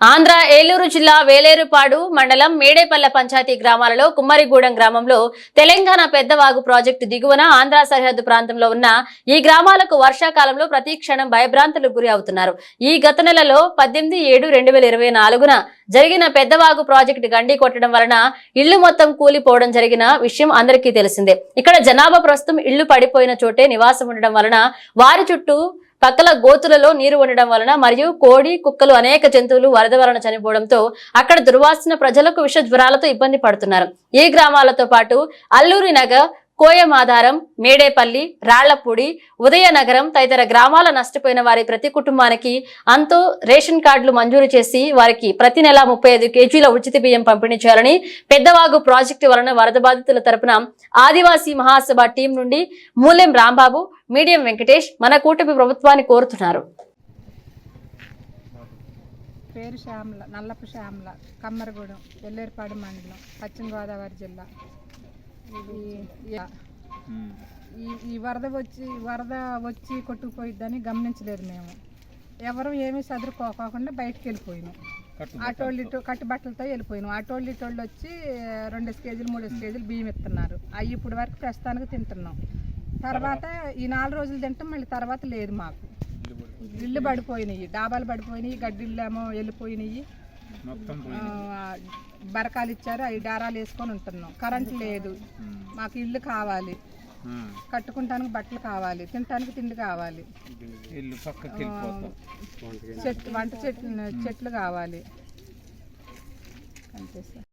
ఆంధ్ర ఏలూరు జిల్లా వేలేరుపాడు మండలం మేడేపల్లె పంచాయతీ గ్రామాలలో కుమ్మరిగూడెం గ్రామంలో తెలంగాణ పెద్దవాగు ప్రాజెక్టు దిగువన ఆంధ్ర సరిహద్దు ప్రాంతంలో ఉన్న ఈ గ్రామాలకు వర్షాకాలంలో ప్రతి క్షణం భయభ్రాంతులకు గురి అవుతున్నారు. ఈ గత నెలలో పద్దెనిమిది ఏడు రెండు వేల ఇరవై నాలుగున జరిగిన పెద్దవాగు ప్రాజెక్టు గండి కొట్టడం వలన ఇళ్ళు మొత్తం కూలిపోవడం జరిగిన విషయం అందరికీ తెలిసిందే. ఇక్కడ జనాభా ప్రస్తుతం ఇళ్ళు పడిపోయిన చోటే నివాసం ఉండడం వలన వారి చుట్టూ పక్కల గోతులలో నీరు ఉండడం వలన మరియు కోడి కుక్కలు అనేక జంతువులు వరద వలన చనిపోవడంతో అక్కడ దుర్వాసన ప్రజలకు విష జ్వరాలతో ఇబ్బంది పడుతున్నారు. ఈ గ్రామాలతో పాటు అల్లూరి నగర్ కోయమాధారం మేడేపల్లి రాళ్ళపూడి ఉదయనగరం తదితర గ్రామాల నష్టపోయిన వారి ప్రతి కుటుంబానికి అంతో రేషన్ కార్డులు మంజూరు చేసి వారికి ప్రతి నెల ముప్పై ఐదు కేజీల ఉచిత బియ్యం పంపిణీ చేయాలని పెద్దవాగు ప్రాజెక్టు వలన వరద బాధితుల తరపున ఆదివాసీ మహాసభ టీం నుండి మూలెం రాంబాబు మీడియం వెంకటేష్ మన కూటమి ప్రభుత్వాన్ని కోరుతున్నారు. పేరు శ్యామల నల్లపు శ్యామల కమ్మరగూడెం ఎల్లేరుపాడు మండలం పశ్చిమ గోదావరి జిల్లా. ఈ- ఈ వరద వచ్చి వరద వచ్చి కొట్టుకుపోయిద్దని గమనించలేదు మేము. ఎవరు ఏమీ చదువుకోకుండా బయటకు వెళ్ళిపోయినాం. ఆటోళ్ళు ఇటు కట్టుబట్టలతో వెళ్ళిపోయినాం. ఆటోళ్ళు ఇటోళ్ళు వచ్చి రెండు కేజీలు మూడు కేజీలు బియ్యం ఇస్తున్నారు. అవి ఇప్పుడు వరకు ప్రస్తుతానికి తింటున్నాం. తర్వాత ఈ నాలుగు రోజులు తింటాం మళ్ళీ తర్వాత లేదు మాకు. ఇల్లు పడిపోయినాయి. డాబాలు పడిపోయినాయి గడ్డిళ్ళు ఏమో వెళ్ళిపోయినాయి. బరకాలు ఇచ్చారు అవి దారాలు వేసుకొని ఉంటున్నాం. కరెంట్ లేదు. మాకు ఇల్లు కావాలి. కట్టుకుంటానికి బట్టలు కావాలి తినటానికి తిండి కావాలి. చెట్లు వంట చెట్లు చెట్లు కావాలి. అంతే సార్.